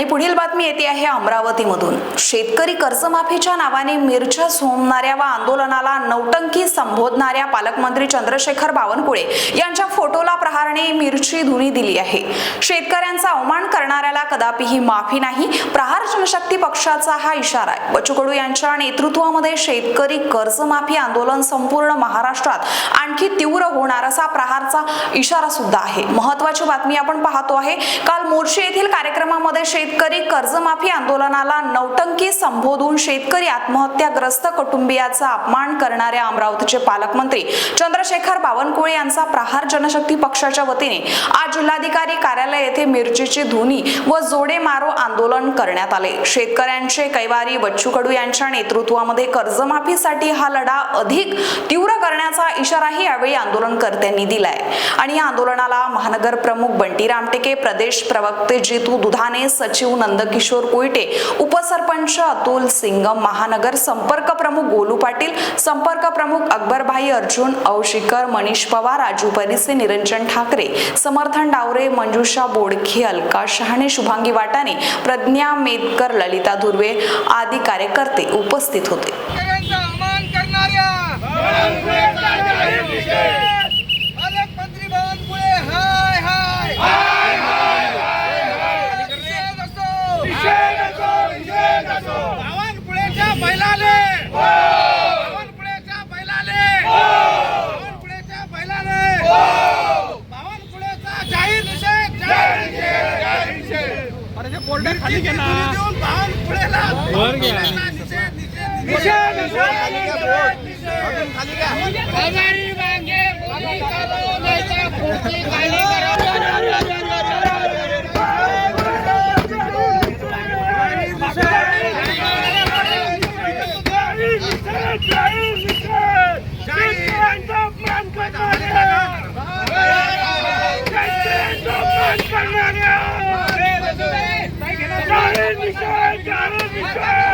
आणि पुढील बातमी येते आहे अमरावतीमधून. शेतकरी कर्जमाफीच्या नावाने मिरच्या सोमणाऱ्या व आंदोलनाला नौटंकी संबोधणाऱ्या पालकमंत्री चंद्रशेखर बावनकुळे यांच्या फोटोला प्रहारने मिरची धुनी दिली आहे. शेतकऱ्यांचा अवमान करणाऱ्याला कदापिही माफी नाही प्रहार जनशक्ती पक्षाचा हा इशारा आहे. बच्चू कडू यांच्या नेतृत्वामध्ये शेतकरी कर्जमाफी आंदोलन संपूर्ण महाराष्ट्रात आणखी तीव्र होणार असा प्रहारचा इशारा सुद्धा आहे. महत्वाची बातमी आपण पाहतो आहे काल मोर्शी येथील कार्यक्रमामध्ये शेत शेतकरी कर्जमाफी आंदोलनाला नौटंकी संबोधून शेतकरी आत्महत्याग्रस्त कुटुंबियाचा अपमान करणाऱ्या अमरावतीचे पालकमंत्री चंद्रशेखर बावनकुळे यांचा प्रहार जनशक्ती पक्षाच्या वतीने. आज जिल्हाधिकारी कार्यालय येथे मिरचीची धुनी व जोडे मारो आंदोलन करण्यात आले. शेतकऱ्यांचे कैवारी बच्चू कडू यांच्या नेतृत्वामध्ये कर्जमाफीसाठी हा लढा अधिक तीव्र करण्याचा इशाराही यावेळी आंदोलनकर्त्यांनी दिलाय. आणि या आंदोलनाला महानगर प्रमुख बंटी रामटेके प्रदेश प्रवक्ते जितू दुधाने सचिव नंदकिशोर कोयटे उपसरपंच अतुल सिंगम महानगर संपर्क प्रमुख गोलू पाटील संपर्क प्रमुख अकबरभाई अर्जुन औशिकर मनीष पवार राजू परिसे निरंजन ठाकरे समर्थन डावरे मंजुषा बोडखे अलका शहाणे शुभांगी वाटाणे प्रज्ञा मेदकर ललिता धुर्वे आदी कार्यकर्ते उपस्थित होते. खाली घे ना Karabişay! Karabişay!